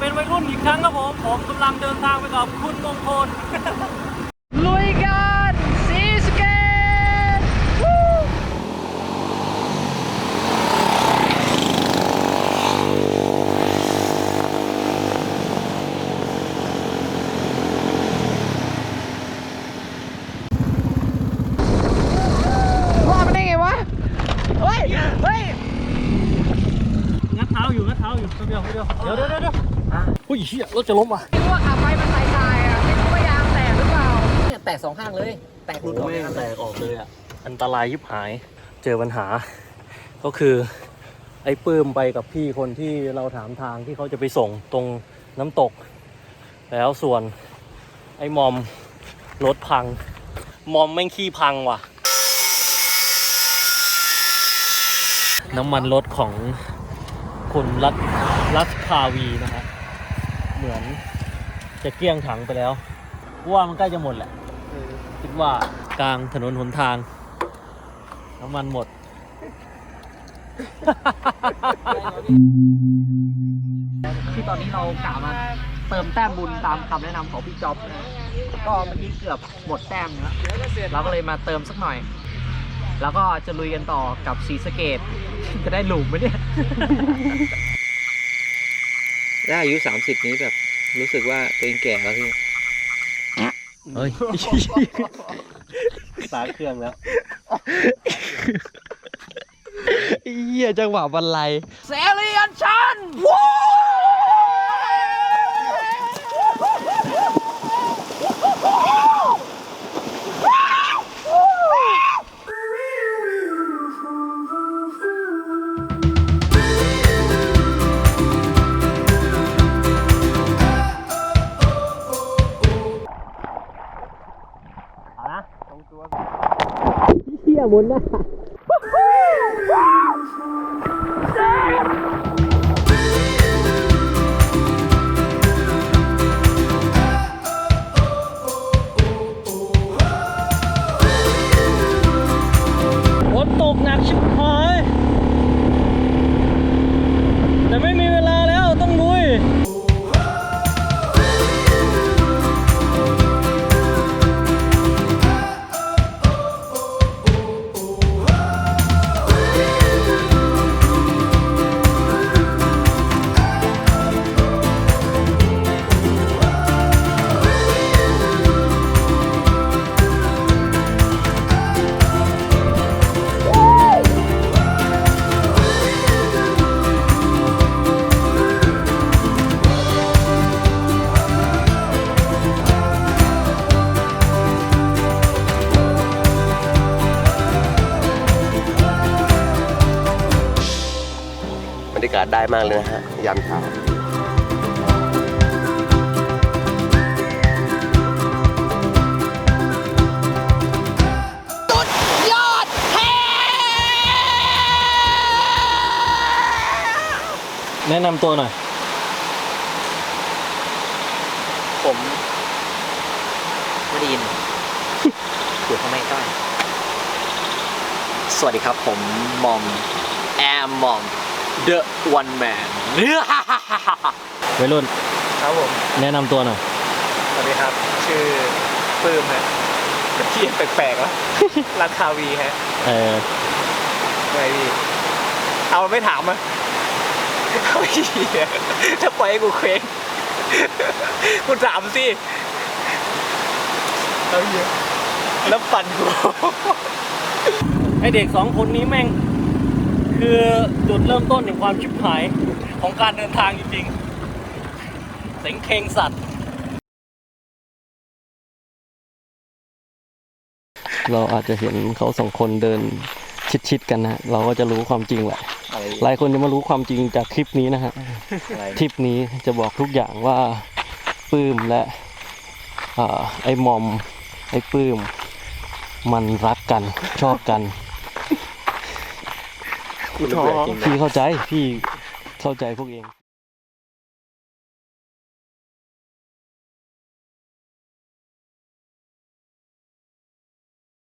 เป็นวัยรุ่นอีกครั้งครับผม ผมกำลังเดินทางไปกับคุณมงคล ลุยกันซีสเกตว่ามันได้ไงวะ เฮ้ย เฮ้ย งัดเท้าอยู่งัดเท้าอยู่เดียวเดียวเดี๋ยวเดี๋ยวเดี๋ยว เดี๋ยวอุ้ยเฮียรถจะล้มว่ะไม่รู้ว่าขับไปมันสายตายอะไม่รู้ว่ายางแตกหรือเปล่าเนี่ยแตกสองข้างเลย แตกหลุดออกไม่เลยแตกออกเลยอะอันตรายยิบหายเจอปัญหา ก็คือไอ้ปื้มไปกับพี่คนที่เราถามทางที่เขาจะไปส่งตรงน้ำตก แล้วส่วนไอ้มอมรถพัง มอมแม่งขี้พังว่ะ น้ำมันรถของคุณรัตรัตคาวีนะฮะ เหมือน จะเกลี้ยงถังไปแล้วว่ามันใกล้จะหมดแหละคิดว่ากลางถนนหนทางน้ำมันหมด ที่ตอนนี้เรากะมาเติมแต้มบุญตามคำแนะนำของพี่จ๊อบนะก็เมื่อกี้เกือบหมดแต้มแล้วเราก็เลยมาเติมสักหน่อย แล้วก็จะลุยกันต่อกับสีสะเกตจะได้หลุมไหมเนี่ย ได้อายุ30นี้แบบ รู้สึกว่าตัวเองแก่แล้วพี่เฮ้ย สาเครื่องแล้วเหี้ยจังหวะบรรลัยเซ เรียนชันฝ รรยากาศได้มากเลยนะฮะยามเช้าแนะนำตัวหน่อย ผมไม่ได้ยินอยู่ข้างในใกล้สวัสดีครับผมมอม แอมมอม The One Man เนื้อวัยรุ่นครับผม แนะนำตัวหน่อย สวัสดีครับ ชื่อปื้มฮะที่แปลกๆวะราคาวีฮะ เออไงพี่เอาไม่ถามอะเอาเหี้ยถ้าปล่อยให้กูเคว้งกูถามสิเอาเหี้ยแล้วปั่นกูไอเด็กสองคนนี้แม่ง คือจุดเริ่มต้นแห่งความชิบหายของการเดินทางจริงๆ เสียงเคงสัตว์ เราอาจจะเห็นเขาสองคนเดินชิดๆกันนะ เราก็จะรู้ความจริงแหละ หลายคนจะมารู้ความจริงจากคลิปนี้นะฮะทริปนี้จะบอกทุกอย่างว่าปื้มและเอ่อไอ้มอม ไอ้ปื้ม มันรักกันชอบกัน กูท้อ พี่เข้าใจ พี่เข้าใจพวกเอง